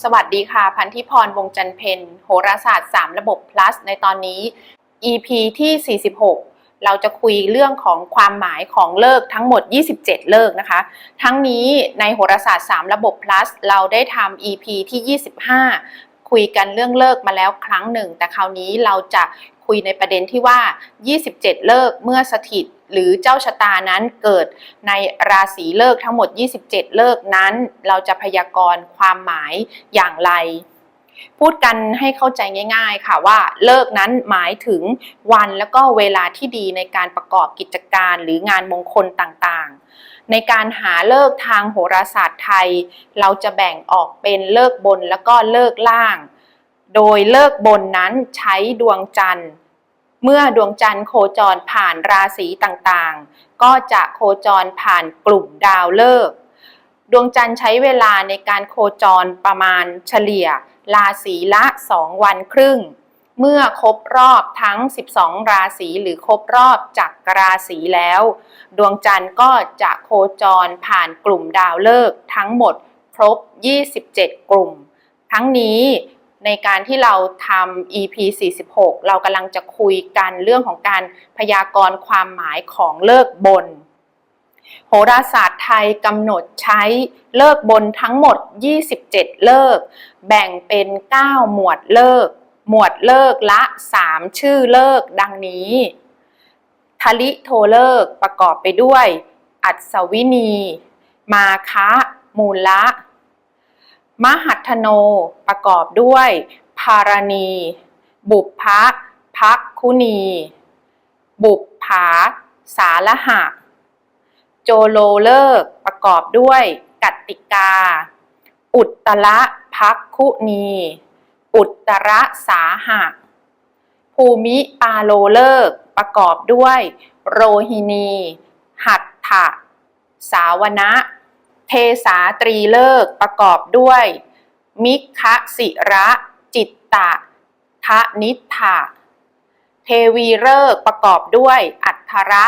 สวัสดีค่ะ พันธิพร วงจันเพนโหราศาสตร์ 3 ระบบ plus ในตอนนี้ EP ที่ 46 เราจะคุยเรื่องของความหมายของเลิกทั้งหมด 27 เลิกนะคะ ทั้งนี้ในโหราศาสตร์ 3 ระบบ plus เราได้ทำ EP ที่ 25 คุยกันเรื่องเลิกมาแล้วครั้งหนึ่ง แต่คราวนี้เราจะ ยในประเด็นที่ว่า 27 เลิกเมื่อสถิตหรือเจ้าชะตานั้นเกิดในราศีเลิกทั้งหมด 27 เลิกนั้น เราจะพยากรณ์ความหมายอย่างไร พูดกันให้เข้าใจง่าย ๆ ค่ะว่าเลิกนั้นหมายถึงวันแล้วก็เวลาที่ดีในการประกอบกิจการหรืองานมงคลต่างๆ ในการหาเลิกทางโหราศาสตร์ไทย เราจะแบ่งออกเป็นเลิกบนแล้วก็เลิกล่าง โดยเลิกบนนั้นใช้ดวงจันทร์ เมื่อดวงจันทร์โคจรผ่านราศีต่างๆ ก็จะโคจรผ่านกลุ่มดาวเลิกษ์ดวงจันทร์ใช้เวลาในการโคจรประมาณเฉลี่ย ราศีละ 2 วันครึ่ง เมื่อครบรอบทั้ง 12 ราศีหรือครบรอบจากราศีแล้ว ดวงจันทร์ก็จะโคจรผ่านกลุ่มดาวฤกษ์ทั้งหมดครบ 27 กลุ่ม ทั้งนี้ ในการที่เราทำ EP 46 เรากำลังจะคุยกันเรื่องของการพยากรณ์ความหมายของเลิกบน โหราศาสตร์ไทยกำหนดใช้เลิกบนทั้งหมด 27 เลิก แบ่งเป็น 9 หมวดเลิก หมวดเลิกละ 3 ชื่อเลิกดังนี้ทลิโทเลิกประกอบไปด้วย อัศวินี มาคะ มูละ มหัทโน ประกอบด้วย ภารณี บุพพะพักคุณี บุพผาสาละหะ โจโลเลิก ประกอบด้วยกัตติกา อุตตระพักคุณี อุตตระสาหะ ภูมิปาโลเลิก ประกอบด้วย โรหินี หัตถะ สาวนะ เทสาตรีเลิกประกอบด้วย มิคะสิระจิตตะทะนิธะเทวีเลิกประกอบด้วย อัทธระ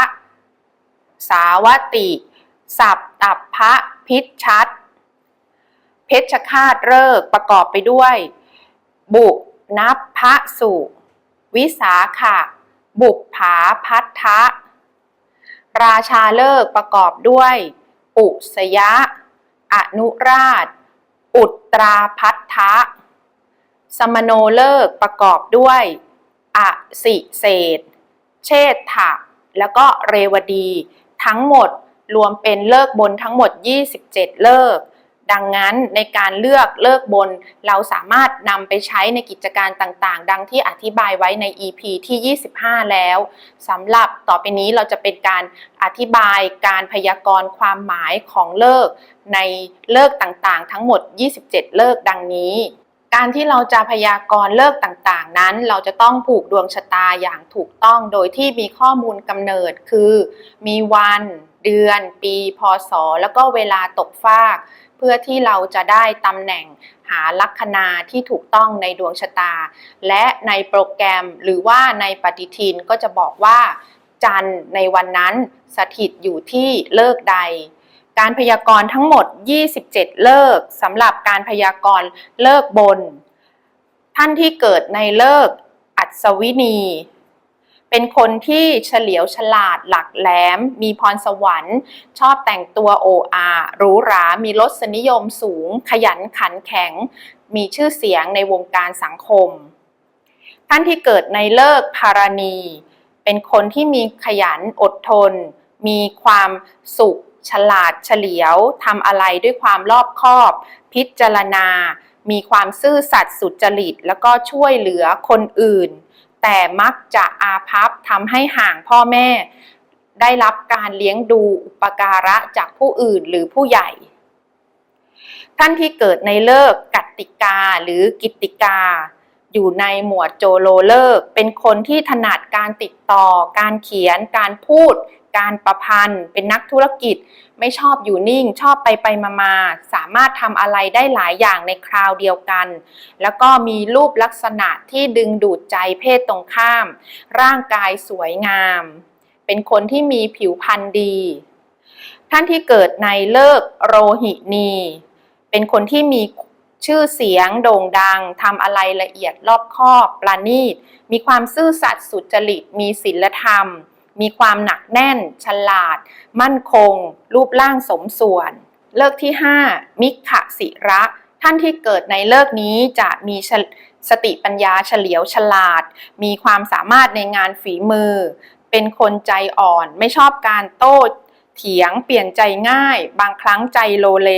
สาวติ สับตับพระพิชชัด เพชฌฆาตเลิกประกอบไปด้วย บุนับพระสุ วิสาขะ บุปผาพัทธะ ราชาเลิกประกอบด้วย อุสยะ อนุราช อุตราพัทธะ สมโนเลิกประกอบด้วยอสิเศษ เชษฐะ แล้วก็เรวดี ทั้งหมดรวมเป็นเลิกบนทั้งหมด 27 เลิก ดังนั้นในการเลือกเลิกบน เราสามารถนำไปใช้ในกิจการต่างๆ ดังที่อธิบายไว้ใน EP ที่ 25 แล้วสำหรับต่อไปนี้เราจะเป็นการอธิบายการพยากรณ์ความหมายของเลิก ในเลิกต่างๆ ทั้งหมด 27 เลิกดังนี้ การที่เราจะพยากรณ์เลิกต่างๆ นั้น เราจะต้องผูกดวงชะตาอย่างถูกต้องโดยที่มีข้อมูลกำเนิดคือ มีวัน เดือน ปี พศ แล้วก็เวลาตกฟาก เพื่อที่เราจะได้ตำแหน่งหาลัคนาที่ถูกต้องในดวงชะตา และในโปรแกรมหรือว่าในปฏิทินก็จะบอกว่า จันทร์ในวันนั้นสถิตอยู่ที่เลิกใด การพยากรณ์ทั้งหมด 27 เลิกสำหรับการพยากรณ์เลิกบน ท่านที่เกิดในเลิกอัศวินี เป็นคนที่เฉลียวฉลาดหลักแหลม มีพรสวรรค์ ชอบแต่งตัวโออาหรูหรา มีรสนิยมสูง ขยันขันแข็ง มีชื่อเสียงในวงการสังคม ท่านที่เกิดในเลิกพารณี เป็นคนที่มีขยันอดทน มีความสุข ฉลาดเฉลียวทำอะไรด้วยความรอบคอบ พิจารณามีความซื่อสัตย์สุจริต แล้วก็ช่วยเหลือคนอื่น แต่มักจะอาภัพทำให้ห่างพ่อแม่ ได้รับการเลี้ยงดูอุปการะจากผู้อื่นหรือผู้ใหญ่ ท่านที่เกิดในเลิกกัตติกาหรือกิตติกา อยู่ในหมวดโจโลเลิก เป็นคนที่ถนัดการติดต่อ การเขียน การพูด การประพันธ์ เป็นนักธุรกิจ ไม่ชอบอยู่นิ่ง ชอบไปไปมามาสามารถทำอะไรได้หลายอย่างในคราวเดียวกัน แล้วก็มีรูปลักษณะที่ดึงดูดใจเพศตรงข้าม ร่างกายสวยงาม เป็นคนที่มีผิวพรรณดี ท่านที่เกิดในเลิกโรหินี เป็นคนที่มีชื่อเสียงโด่งดังทำอะไรละเอียดรอบคอบประณีต มีความซื่อสัตย์สุจริต มีศีลธรรม มีความหนักแน่น ฉลาด มั่นคง รูปร่างสมส่วน เลิกที่ 5 มิขสิระ ท่านที่เกิดในเลิกนี้จะมีสติปัญญาเฉลียวฉลาด มีความสามารถในงานฝีมือ เป็นคนใจอ่อน ไม่ชอบการโต้เถียง เปลี่ยนใจง่าย บางครั้งใจโลเล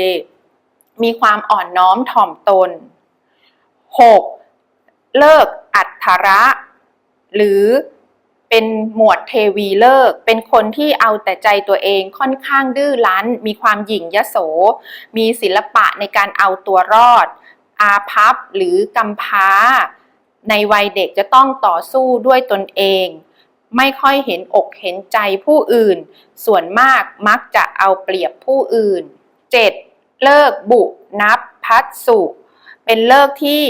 มีความอ่อนน้อมถ่อมตน 6. เลิกอัตถระ หรือ เป็นหมวดเทวีเลิก เป็นคนที่เอาแต่ใจตัวเองค่อนข้างดื้อรั้น มีความหยิ่งยโส มีศิลปะในการเอาตัวรอด อาพับหรือกำพ้า ในวัยเด็กจะต้องต่อสู้ด้วยตนเอง ไม่ค่อยเห็นอกเห็นใจผู้อื่น ส่วนมากมักจะเอาเปรียบผู้อื่น 7. เลิกบุนับพัดสุเป็นเลิกที่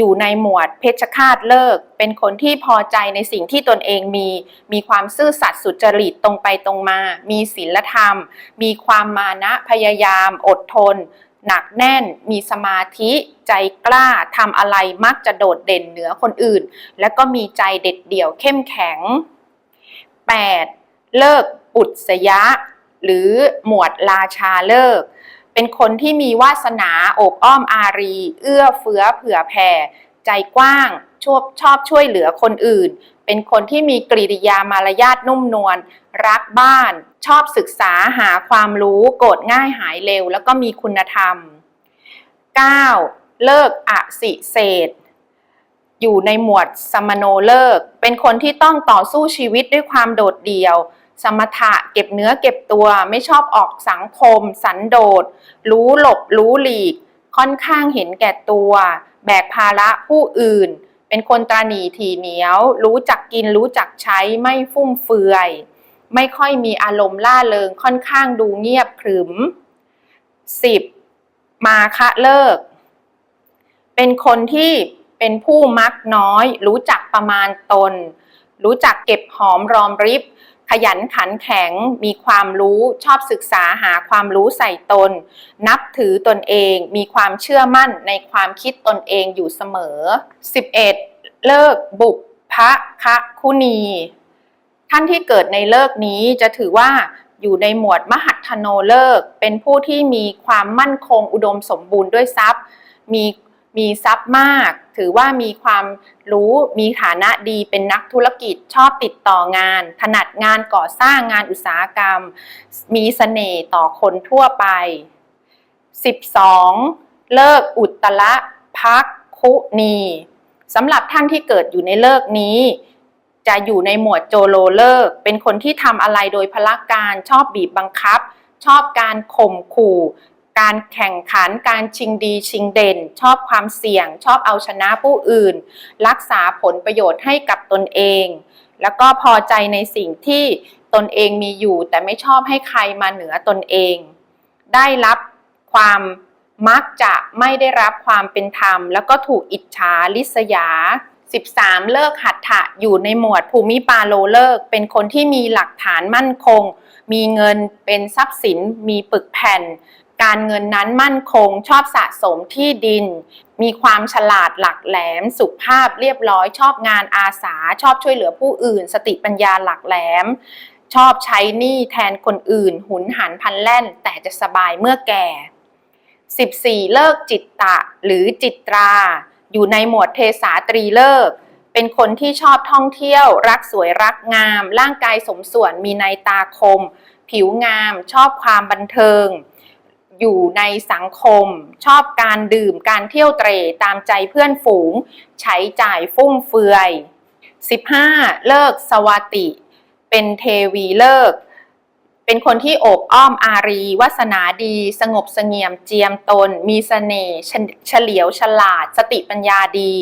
อยู่ในหมวดเพชฌฆาตเลิก เป็นคนที่พอใจในสิ่งที่ตนเองมี มีความซื่อสัตย์สุจริตตรงไปตรงมา มีศีลธรรม มีความมานะพยายาม อดทน หนักแน่น มีสมาธิใจกล้าทำอะไรมักจะโดดเด่นเหนือคนอื่น และก็มีใจเด็ดเดี่ยวเข้มแข็ง 8. เลิกอุดสยะ หรือหมวดราชาเลิก เป็นคนที่มีวาสนาโอบอ้อมอารี เอื้อเฟื้อเผื่อแผ่ ใจกว้างชอบชอบช่วยเหลือคนอื่น เป็นคนที่มีกริยามารยาทนุ่มนวลรักบ้าน ชอบศึกษาหาความรู้โกรธง่ายหายเร็ว แล้วก็มีคุณธรรม 9. เลิกอสิเศษอยู่ในหมวดสมโนเลิก เป็นคนที่ต้องต่อสู้ชีวิตด้วยความโดดเดี่ยว สมถะเก็บเนื้อเก็บตัวไม่ชอบออกสังคม สันโดษ รู้หลบรู้หลีก ค่อนข้างเห็นแก่ตัว แบกภาระผู้อื่น เป็นคนตาหนีทีเหนียว รู้จักกินรู้จักใช้ไม่ฟุ่มเฟือย ไม่ค่อยมีอารมณ์ล่าเริงค่อนข้างดูเงียบขรึม 10. มาคะเลิก เป็นคนที่เป็นผู้มักน้อย รู้จักประมาณตน รู้จักเก็บหอมรอมริบ ขยันขันแข็ง มีความรู้ชอบศึกษาหาความรู้ใส่ตน นับถือตนเอง มีความเชื่อมั่นในความคิดตนเองอยู่เสมอ 11. เลิกบุพพะคะคุณี ท่านที่เกิดในเลิกนี้จะถือว่าอยู่ในหมวดมหัทโนเลิก เป็นผู้ที่มีความมั่นคงอุดมสมบูรณ์ด้วยทรัพย์ มี มีทรัพย์มาก ถือว่ามีความรู้มีฐานะดีเป็นนักธุรกิจชอบติดต่องาน ถนัดงานก่อสร้างงานอุตสาหกรรม มีเสน่ห์ต่อคนทั่วไป 12. เลิกอุตตละพักคุนีสำหรับท่านที่เกิดอยู่ในเลิกนี้ จะอยู่ในหมวดโจโลเลิก เป็นคนที่ทำอะไรโดยพละการชอบบีบบังคับ ชอบการข่มขู่ การแข่งขันการชิงดีชิงเด่น ชอบความเสี่ยง ชอบเอาชนะผู้อื่น รักษาผลประโยชน์ให้กับตนเอง แล้วก็พอใจในสิ่งที่ตนเองมีอยู่ แต่ไม่ชอบให้ใครมาเหนือตนเอง ได้รับความมักจะไม่ได้รับความเป็นธรรม แล้วก็ถูกอิจฉาลิษยา 13 เลิกหัตถะอยู่ในหมวดภูมิปาโลเลิก เป็นคนที่มีหลักฐานมั่นคง มีเงินเป็นทรัพย์สิน มีปึกแผ่น การเงินนั้นมั่นคงชอบสะสมที่ดิน มีความฉลาดหลักแหลม สุภาพเรียบร้อย ชอบงานอาสา ชอบช่วยเหลือผู้อื่น สติปัญญาหลักแหลม ชอบใช้หนี้แทนคนอื่น หุนหันพันแล่น แต่จะสบายเมื่อแก่ 14 เลิกจิตตะหรือจิตรา อยู่ในหมวดเทสาตรีเลิกเป็นคนที่ชอบท่องเที่ยว รักสวยรักงาม ร่างกายสมส่วนมีในตาคม ผิวงาม ชอบความบันเทิง อยู่ในสังคม ชอบการดื่มการเที่ยวเตร่ตามใจเพื่อนฝูง ใช้จ่ายฟุ่มเฟือย 15. เลิกสวัติ เป็นเทวีเลิก เป็นคนที่โอบอ้อมอารีวาสนาดี สงบเสงี่ยมเจียมตน มีเสน่ห์เฉลียวฉลาด สติปัญญาดี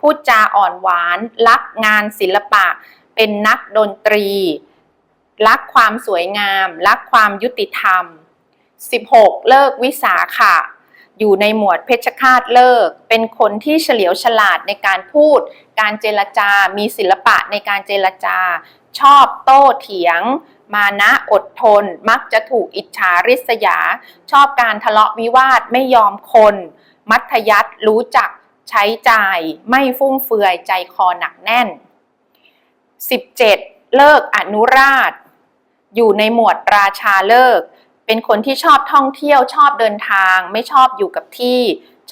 พูดจาอ่อนหวาน รักงานศิลปะ เป็นนักดนตรี รักความสวยงาม รักความยุติธรรม 16 เลิกวิสาขะอยู่ในหมวดเพชฌฆาตเลิก เป็นคนที่เฉลียวฉลาดในการพูด การเจรจา มีศิลปะในการเจรจา ชอบโต้เถียง มานะอดทน มักจะถูกอิจฉาริษยา ชอบการทะเลาะวิวาทไม่ยอมคน มัธยัติรู้จักใช้จ่าย ไม่ฟุ่มเฟือยใจคอหนักแน่น 17. เลิกอนุราช อยู่ในหมวดราชาเลิก เป็นคนที่ชอบท่องเที่ยวชอบเดินทาง ไม่ชอบอยู่กับที่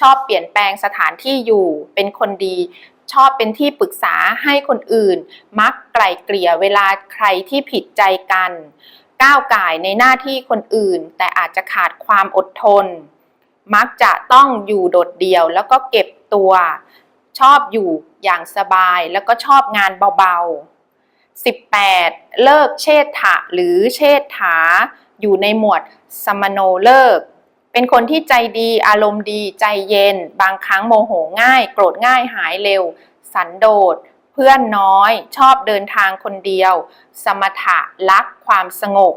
ชอบเปลี่ยนแปลงสถานที่อยู่ เป็นคนดี ชอบเป็นที่ปรึกษาให้คนอื่น มักไกล่เกลี่ยเวลาใครที่ผิดใจกัน ก้าวก่ายในหน้าที่คนอื่น แต่อาจจะขาดความอดทน มักจะต้องอยู่โดดเดี่ยวแล้วก็เก็บตัว ชอบอยู่อย่างสบายแล้วก็ชอบงานเบาๆ 18. เลิกเชษฐะหรือเชษฐา อยู่ในหมวดสมโนเลิก เป็นคนที่ใจดีอารมณ์ดีใจเย็น บางครั้งโมโหง่าย โกรธง่ายหายเร็ว สันโดษ เพื่อนน้อย ชอบเดินทางคนเดียว สมถะรักความสงบ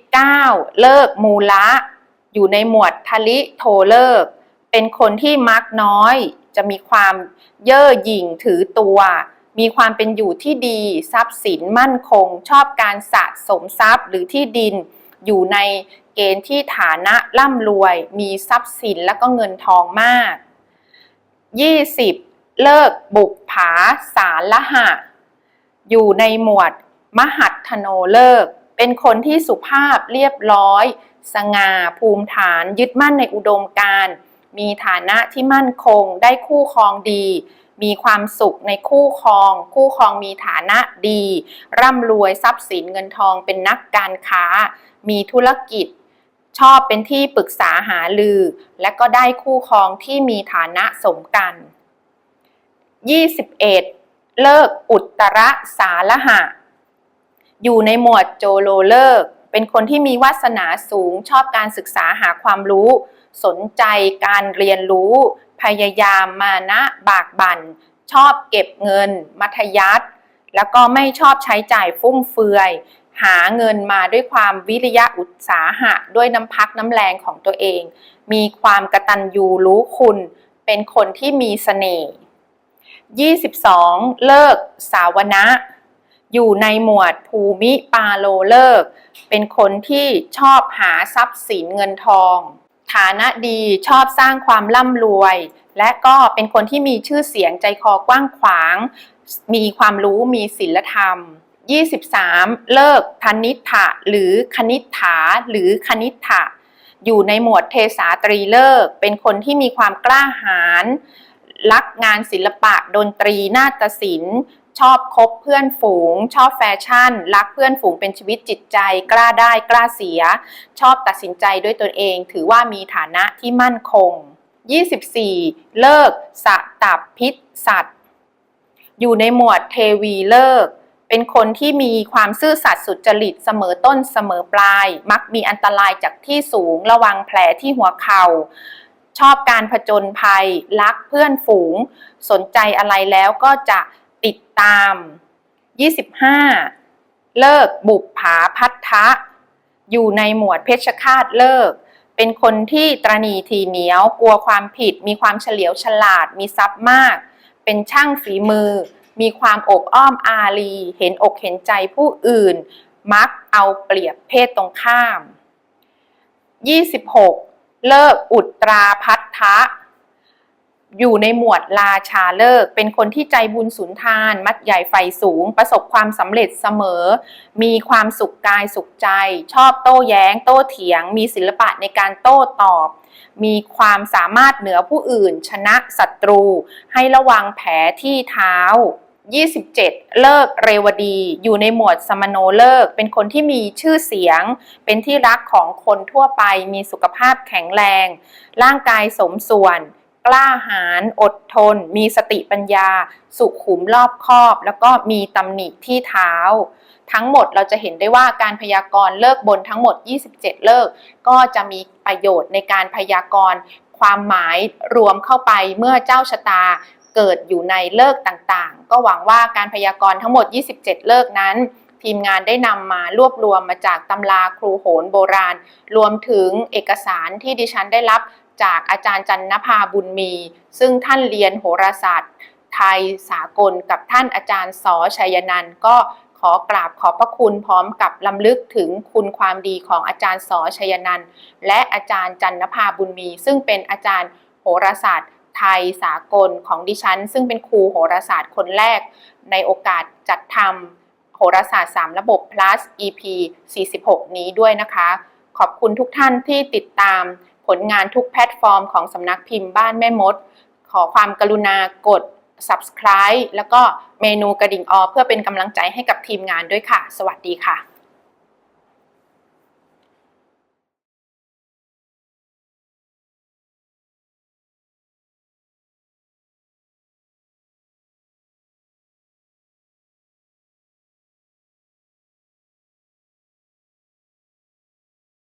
19. เลิกมูละ อยู่ในหมวดทะลิโทเลิก เป็นคนที่มักน้อย จะมีความเย่อหยิ่งถือตัว มีความเป็นอยู่ที่ดีทรัพย์สินมั่นคง ชอบการสะสมทรัพย์หรือที่ดิน อยู่ในเกณฑ์ที่ฐานะร่ำรวย มีทรัพย์สินและก็เงินทองมาก 20. เลิกบุกผาสารละหะ อยู่ในหมวด มหัตถโนเลิก เป็นคนที่สุภาพเรียบร้อย สง่าภูมิฐานยึดมั่นในอุดมการ มีฐานะที่มั่นคงได้คู่ครองดี มีความสุขในคู่ครอง คู่ครองมีฐานะดี ร่ำรวยทรัพย์สินเงินทองเป็นนักการค้า มีธุรกิจ ชอบเป็นที่ปรึกษาหาลือ และก็ได้คู่ครองที่มีฐานะสมกัน 21 เลิกอุตรสาละหะ อยู่ในหมวดโจโลเลิก เป็นคนที่มีวาสนาสูงชอบการศึกษาหาความรู้ สนใจการเรียนรู้ พยายามมานะบากบัน่น ชอบเก็บเงิน มัธยัติแล้วก็ไม่ชอบใช้จ่ายฟุ่มเฟือย หาเงินมาด้วยความวิริยะอุตสาหะ ด้วยน้ำพักน้ำแรงของตัวเอง มีความกระตันยูรู้คุณ เป็นคนที่มีเสน่ห์ 22 เลิกสาวนะอยู่ในหมวดภูมิปาโลเลิก เป็นคนที่ชอบหาทรัพย์สินเงินทอง ฐานะดีชอบสร้างความร่ำรวย และก็เป็นคนที่มีชื่อเสียงใจคอกว้างขวาง มีความรู้มีศีลธรรม 23 เลิกธนิษฐะหรือคณิษฐาหรือคณิษฐะอยู่ในหมวดเทสาตรีเลิก เป็นคนที่มีความกล้าหาญรักงานศิลปะดนตรีนาฏศิลป์ ชอบคบเพื่อนฝูง ชอบแฟชั่น รักเพื่อนฝูงเป็นชีวิตจิตใจ กล้าได้กล้าเสีย ชอบตัดสินใจด้วยตนเอง ถือว่ามีฐานะที่มั่นคง 24 เลิกสะตับพิษสัตว์ อยู่ในหมวดเทวีเลิก เป็นคนที่มีความซื่อสัตย์สุจริตเสมอต้นเสมอปลาย มักมีอันตรายจากที่สูงระวังแผลที่หัวเขา่าชอบการผจญภัย รักเพื่อนฝูง สนใจอะไรแล้วก็จะ ติดตาม 25 เลิกบุปผาพัทธะ อยู่ในหมวดเพชฌฆาตเลิก เป็นคนที่ตรณีทีเหนียวกลัวความผิด มีความเฉลียวฉลาด มีทรัพย์มาก เป็นช่างฝีมือ มีความอบอ้อมอารี เห็นอกเห็นใจผู้อื่น มักเอาเปรียบเพศตรงข้าม 26 เลิกอุตราพัทธะ อยู่ในหมวดราชาเลิก เป็นคนที่ใจบุญสุนทาน มัดใหญ่ไฟสูง ประสบความสำเร็จเสมอ มีความสุขกายสุขใจ ชอบโต้แย้ง โต้เถียง มีศิลปะในการโต้ตอบ มีความสามารถเหนือผู้อื่น ชนะศัตรู ให้ระวังแผลที่เท้า 27 เลิกเรวดี อยู่ในหมวดสมโนเลิก เป็นคนที่มีชื่อเสียง เป็นที่รักของคนทั่วไป มีสุขภาพแข็งแรง ร่างกายสมส่วน กล้าหาญอดทน มีสติปัญญา สุขุมรอบคอบ แล้วก็มีตำหนิที่เท้า ทั้งหมดเราจะเห็นได้ว่าการพยากรณ์เลิกบนทั้งหมด 27 เลิก ก็จะมีประโยชน์ในการพยากรณ์ความหมายรวมเข้าไปเมื่อเจ้าชะตาเกิดอยู่ในเลิกต่างๆ ก็หวังว่าการพยากรณ์ทั้งหมด 27 เลิกนั้น ทีมงานได้นำมารวบรวมมาจากตำราครูโหนโบราณ รวมถึงเอกสารที่ดิฉันได้รับ จากอาจารย์จันนภาบุญมี ซึ่งท่านเรียนโหราศาสตร์ ไทยสากลกับท่านอาจารย์สอชัยนันท์ก็ขอกราบขอบพระคุณพร้อมกับลำลึกถึงคุณความดีของอาจารย์สอชัยนันท์และอาจารย์จันนภาบุญมี ซึ่งเป็นอาจารย์โหราศาสตร์ไทยสากลของดิฉัน ซึ่งเป็นครูโหราศาสตร์คนแรก ในโอกาสจัดทำโหราศาสตร์ 3 ระบบ plus EP 46 นี้ด้วยนะคะ ขอบคุณทุกท่านที่ติดตาม ผลงานทุกแพลตฟอร์มของสำนักพิมพ์บ้านแม่มด ขอความกรุณากด subscribe แล้วก็เมนูกระดิ่งออเพื่อเป็นกำลังใจให้กับทีมงานด้วยค่ะ สวัสดีค่ะ